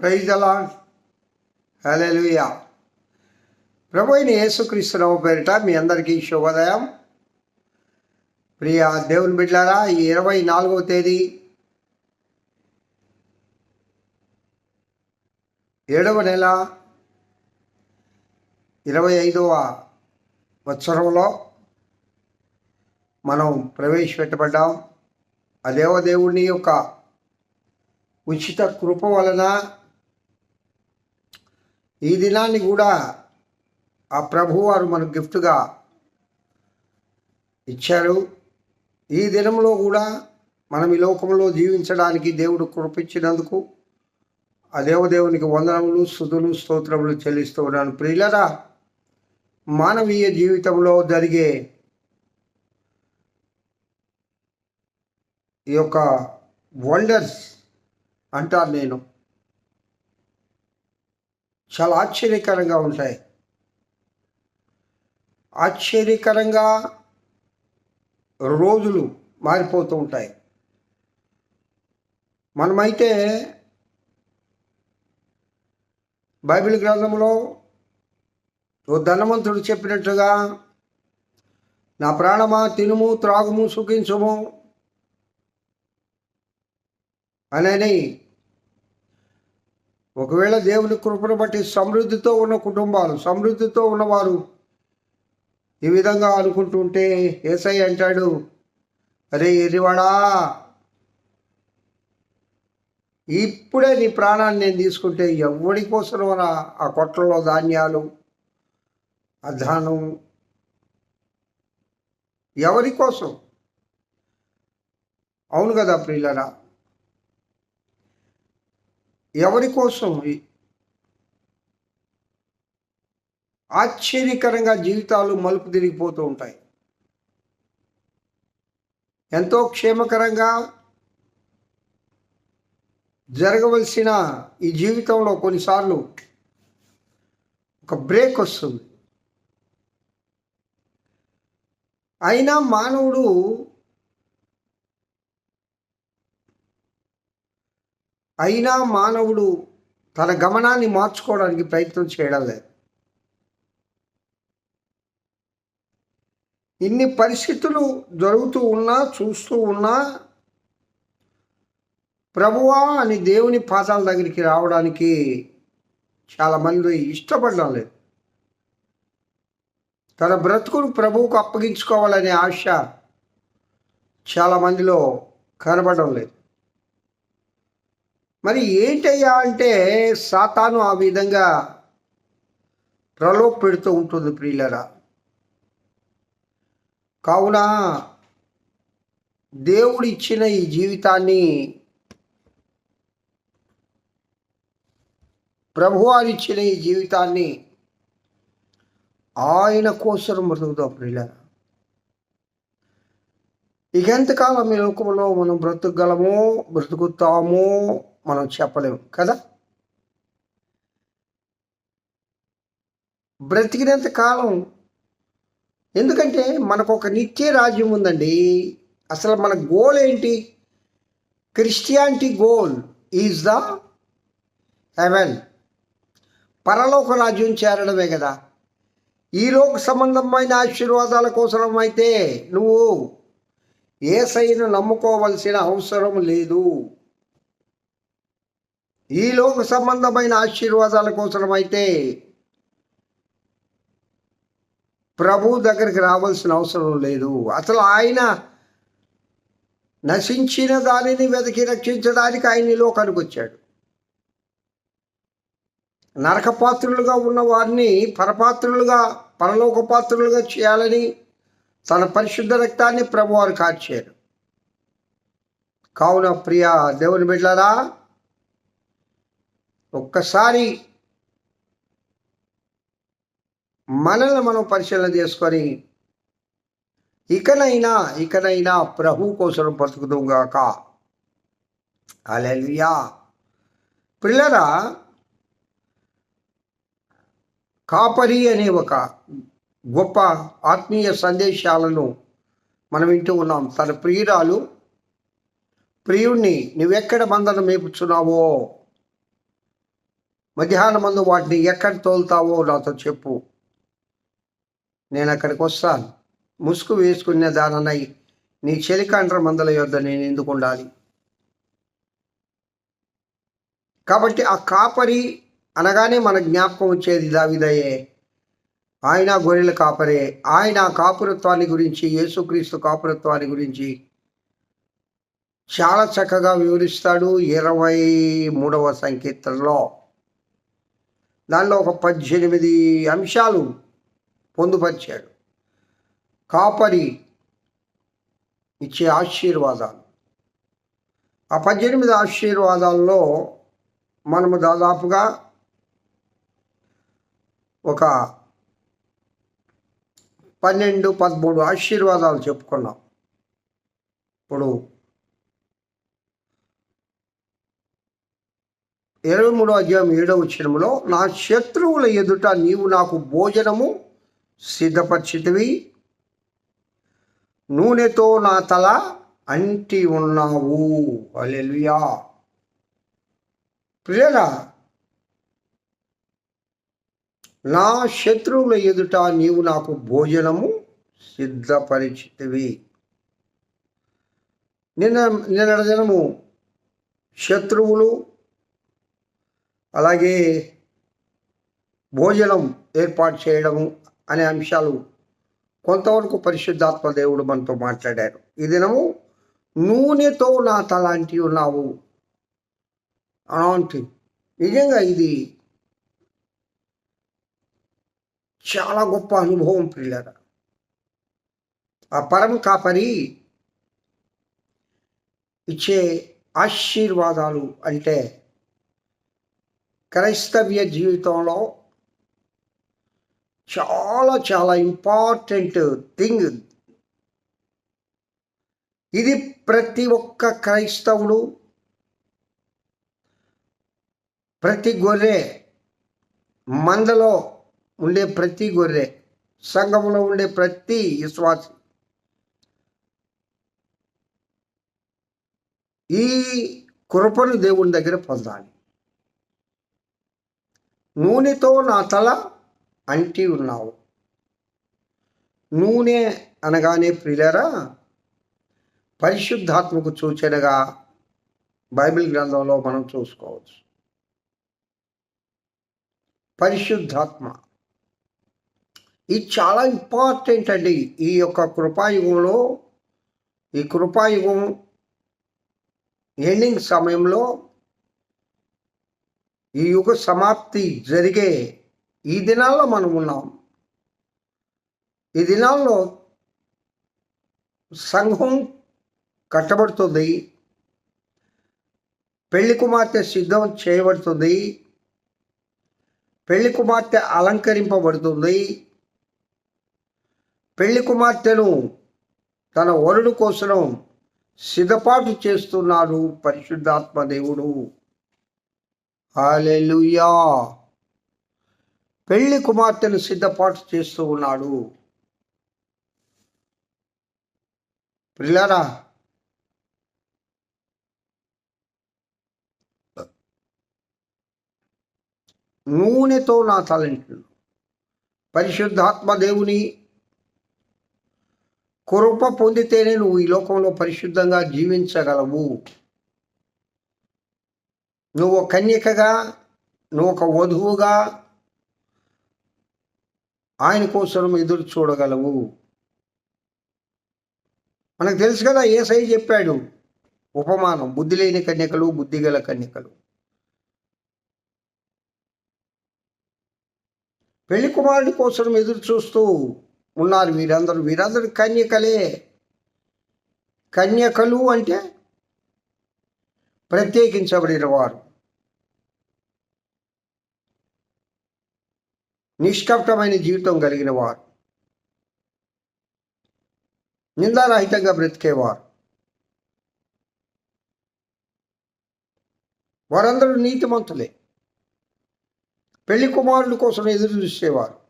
Praise అలా hallelujah ప్రభు అయిన యేసుక్రీస్తురావు పేరిట మీ అందరికీ శుభోదయం. ప్రియ దేవుని బిడ్డారా ఈ ఇరవై నాలుగవ తేదీ ఏడవ నెల ఇరవై ఐదవ వత్సరంలో మనం ప్రవేశపెట్టబడ్డాం. ఆ దేవదేవుని యొక్క ఉచిత కృప వలన ఈ దినాన్ని కూడా ఆ ప్రభువారు మనకు గిఫ్ట్గా ఇచ్చారు. ఈ దినంలో కూడా మనం ఈ లోకంలో జీవించడానికి దేవుడు కృపించినందుకు ఆ దేవదేవునికి వందనములు సుధులు స్తోత్రములు చెల్లిస్తూ ఉన్నాను. ప్రియులరా మానవీయ జీవితంలో జరిగే ఈ యొక్క వండర్స్ అంటారు నేను. చాలా ఆశ్చర్యకరంగా ఉంటాయి. ఆశ్చర్యకరంగా రోజులు మారిపోతూ ఉంటాయి. మనమైతే బైబిల్ గ్రంథంలో ఓ ధనవంతుడు చెప్పినట్టుగా నా ప్రాణమా తినుము త్రాగుము సుఖించుము అనని ఒకవేళ దేవుని కృపను బట్టి సమృద్ధితో ఉన్న కుటుంబాలు సమృద్ధితో ఉన్నవారు ఈ విధంగా అనుకుంటుంటే ఏసై అంటాడు అరే ఎరివాడా ఇప్పుడే నీ ప్రాణాన్ని నేను తీసుకుంటే ఎవడి కోసం ఆ కొట్లలో ధాన్యాలు ఆ ధానం ఎవరి కోసం? అవును కదా ప్రియులరా ఎవరి కోసం? ఆశ్చర్యకరంగా జీవితాలు మలుపు తిరిగిపోతూ ఉంటాయి. ఎంతో క్షేమకరంగా జరగవలసిన ఈ జీవితంలో కొన్నిసార్లు ఒక బ్రేక్ వస్తుంది. అయినా మానవుడు అయినా మానవుడు తన గమనాన్ని మార్చుకోవడానికి ప్రయత్నం చేయడం లేదు. ఇన్ని పరిస్థితులు జరుగుతూ ఉన్నా చూస్తూ ఉన్నా ప్రభువా అని దేవుని పాదాల దగ్గరికి రావడానికి చాలామంది ఇష్టపడడం లేదు. తన బ్రతుకును ప్రభువుకు అప్పగించుకోవాలనే ఆశ చాలామందిలో కనబడడం లేదు. మరి ఏంటయ్యా అంటే సాతాను ఆ విధంగా ప్రలోభ పెడుతూ ఉంటుంది ప్రియులరా. కావున దేవుడు ఇచ్చిన ఈ జీవితాన్ని ప్రభువారు ఇచ్చిన ఈ జీవితాన్ని ఆయన కోసం బ్రతుకుతాం ప్రియులరా. ఇక ఎంతకాలం ఈ లోకంలో మనం బ్రతకగలమో బ్రతుకుతామో మనం చెప్పలేము కదా? బ్రతికినంత కాలం ఎందుకంటే మనకు ఒక నిత్య రాజ్యం ఉందండి. అసలు మన గోల్ ఏంటి? Christianity goal is the heaven పరలోక రాజ్యం చేరడమే కదా. ఈలోక సంబంధమైన ఆశీర్వాదాల కోసం అయితే నువ్వు ఏసైను నమ్ముకోవలసిన అవసరం లేదు. ఈ లోక సంబంధమైన ఆశీర్వాదాల కోసం అయితే ప్రభు దగ్గరికి రావాల్సిన అవసరం లేదు. అసలు ఆయన నశించిన దానిని వెతికి రక్షించడానికి ఆయన లోకానికి వచ్చాడు. నరకపాత్రులుగా ఉన్న వారిని పరపాత్రులుగా పరలోక పాత్రులుగా చేయాలని తన పరిశుద్ధ రక్తాన్ని ప్రభువారు కార్చారు. కావున ప్రియ దేవుని బిడ్డారా ఒక్కసారి మనల్ని మనం పరిశీలన చేసుకొని ఇకనైనా ఇకనైనా ప్రభు కోసం బ్రతుకుదాంగాక అలెలియా పిల్లరా కాపరి అనే ఒక గొప్ప ఆత్మీయ సందేశాలను మనం వింటూ ఉన్నాం. తన ప్రియురాలు ప్రియుణ్ణి నువ్వెక్కడ మందను మేపుచున్నావో? మధ్యాహ్నం మందు వాటిని ఎక్కడ తోలుతావో నాతో చెప్పు. నేను అక్కడికి వస్తాను ముసుగు వేసుకునే దాననై నీ చెలికాండ్ర మందల యొద్ద నేను ఎందుకు ఉండాలి కాబట్టి ఆ కాపరి అనగానే మన జ్ఞాపకం వచ్చేది దావిదయే. ఆయన గొర్రెల కాపరే. ఆయన ఆ కాపురత్వాన్ని గురించి యేసుక్రీస్తు కాపురత్వాన్ని గురించి చాలా చక్కగా వివరిస్తాడు ఇరవై మూడవ సంకీర్తనలో. దానిలో ఒక పద్దెనిమిది అంశాలు పొందుపరిచాడు. కాపరి ఇచ్చే ఆశీర్వాదాలు. ఆ పద్దెనిమిది ఆశీర్వాదాల్లో మనము దాదాపుగా ఒక పన్నెండు పదమూడు ఆశీర్వాదాలు చెప్పుకున్నాం. ఇప్పుడు ఇరవై మూడో అధ్యాయం ఏడవ చిరములో నా శత్రువుల ఎదుట నీవు నాకు భోజనము సిద్ధపరిచితివి. నూనెతో నా తల అంటి ఉన్నావు. అలెలుయా ప్రియరా నా శత్రువుల ఎదుట నీవు నాకు భోజనము సిద్ధపరిచితివి. నిన్న నిన్న దినము శత్రువులు అలాగే భోజనం ఏర్పాటు చేయడము అనే అంశాలు కొంతవరకు పరిశుద్ధాత్మ దేవుడు మనతో మాట్లాడారు. ఈ దినము నూనెతో నా తలాంటి ఉన్నావు. అలాంటి నిజంగా ఇది చాలా గొప్ప అనుభవం పిల్లల ఆ పరం కాపరి ఇచ్చే ఆశీర్వాదాలు అంటే క్రైస్తవ్య జీవితంలో చాలా చాలా ఇంపార్టెంట్ థింగ్ ఇది ప్రతి ఒక్క క్రైస్తవుడు ప్రతి గొర్రె మందలో ఉండే ప్రతి గొర్రె సంఘంలో ఉండే ప్రతి విశ్వాసి. ఈ కృపను దేవుని దగ్గర పొందాలి. నూనెతో నా తల అంటి ఉన్నావు. నూనె అనగానే ప్రియులరా పరిశుద్ధాత్మకు సూచనగా బైబిల్ గ్రంథంలో మనం చూసుకోవచ్చు. పరిశుద్ధాత్మ. ఇది చాలా ఇంపార్టెంట్ అండి ఈ యొక్క కృపాయుగంలో. ఈ కృపాయుగం ఎండింగ్ సమయంలో ఈ యుగ సమాప్తి జరిగే ఈ దినాల్లో మనం ఉన్నాం. ఈ దినాల్లో సంఘం కట్టబడుతుంది. పెళ్ళి కుమార్తె సిద్ధం చేయబడుతుంది. పెళ్ళి కుమార్తె అలంకరింపబడుతుంది. పెళ్ళి కుమార్తెను తన వరుడు కోసం సిద్ధపాటు చేస్తున్నాడు పరిశుద్ధాత్మ దేవుడు. హాలెలుయా పెళ్ళి కుమార్తెను సిద్ధపాటు చేస్తూ ఉన్నాడు. పిల్లరా నూనెతో నా తలంటును పరిశుద్ధాత్మ దేవుని కృప పొందితేనే నువ్వు ఈ లోకంలో పరిశుద్ధంగా జీవించగలవు. నువ్వు కన్యకగా నువ్వు ఒక వధువుగా ఆయన కోసం ఎదురు చూడగలవు. మనకు తెలుసు కదా ఏసై చెప్పాడు ఉపమానం బుద్ధి లేని కన్యకలు బుద్ధిగల కన్యకలు. పెళ్ళి కుమారుడి కోసం ఎదురు చూస్తూ ఉన్నారు వీరందరూ. వీరందరూ కన్యకలే. కన్యకలు అంటే ప్రత్యేకించబడిన వారు నిష్కపటమైన జీవితం కలిగిన వారు నిందారహితంగా బ్రతికేవారు. వారందరూ నీతిమంతులే. పెళ్ళి కుమారుల కోసం ఎదురు చూసేవారు.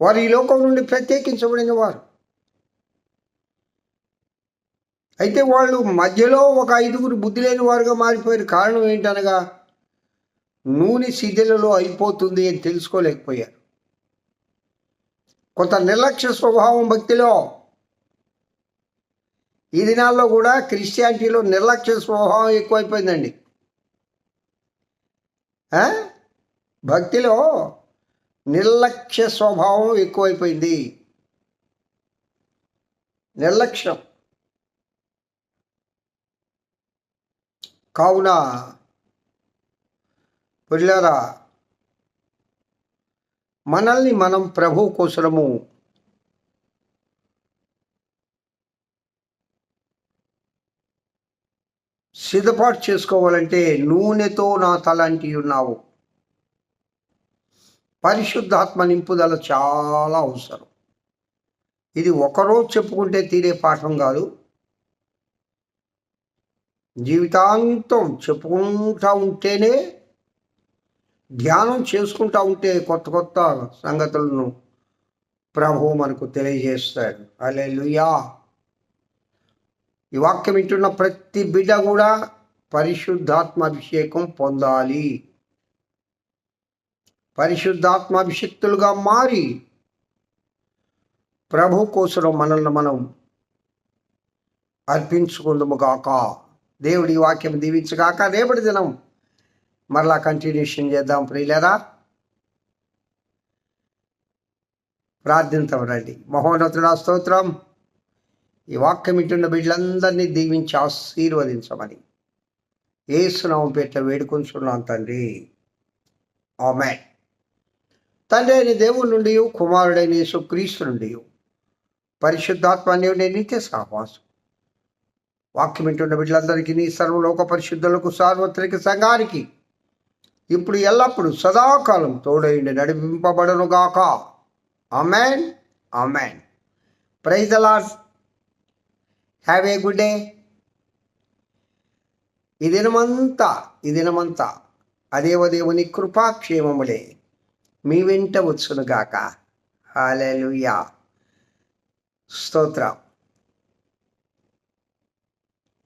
వారు ఈ లోకం నుండి ప్రత్యేకించబడిన వారు అయితే వాళ్ళు మధ్యలో ఒక ఐదుగురు బుద్ధి లేని వారుగా మారిపోయారు. కారణం ఏంటనగా నూనె శిథిలలో అయిపోతుంది అని తెలుసుకోలేకపోయారు. కొంత నిర్లక్ష్య స్వభావం భక్తిలో ఈ దినాల్లో కూడా క్రిస్టియానిటీలో నిర్లక్ష్య స్వభావం ఎక్కువైపోయిందండి. భక్తిలో నిర్లక్ష్య స్వభావం ఎక్కువైపోయింది. నిర్లక్ష్యం. కావున పిల్లరా మనల్ని మనం ప్రభు కోసరము సిద్ధపాటు చేసుకోవాలంటే నూనెతో నా తలంటి ఉన్నావు. పరిశుద్ధాత్మ నింపుదల చాలా అవసరం. ఇది ఒకరోజు చెప్పుకుంటే తీరే పాఠం కాదు. జీవితాంతం చెప్పుకుంటా ఉంటేనే ధ్యానం చేసుకుంటూ ఉంటే కొత్త కొత్త సంగతులను ప్రభు మనకు తెలియజేస్తాడు. అలే ఈ వాక్యం వింటున్న ప్రతి బిడ్డ కూడా పరిశుద్ధాత్మ అభిషేకం పొందాలి. పరిశుద్ధాత్మ అభిషక్తులుగా మారి ప్రభు కోసం మనల్ని మనం అర్పించుకుందుము కాక దేవుడి వాక్యం దీవించగాక రేపటి దినం మరలా కంటిన్యూషన్ చేద్దాం. ప్రియులరా ప్రార్థించం రండి. మహోన్నతుడా స్తోత్రం. ఈ వాక్యం వింటున్న బిడ్డలందరినీ దీవించి ఆశీర్వదించమని ఏసునామం పేట వేడుకొంచున్నాం తండ్రి. ఆమె తండ్రి అయిన దేవుడి నుండి కుమారుడైన యేసు క్రీస్తు నుండి పరిశుద్ధాత్మ అనేవి నిత్య సహవాసం వాక్యం వింటున్న బిడ్డలందరికీ నీ సర్వలోక పరిశుద్ధులకు సార్వత్రిక సంఘానికి ఇప్పుడు ఎల్లప్పుడు సదాకాలం తోడైండి నడిపింపబడనుగాక amen amen praise alas have a good day. ఈ దినమంతా ఈ దినమంతా అదేవ దేవుని కృపాక్షేమములే మీ వెంట వచ్చునుగాక హాలెలుయా స్తోత్రం.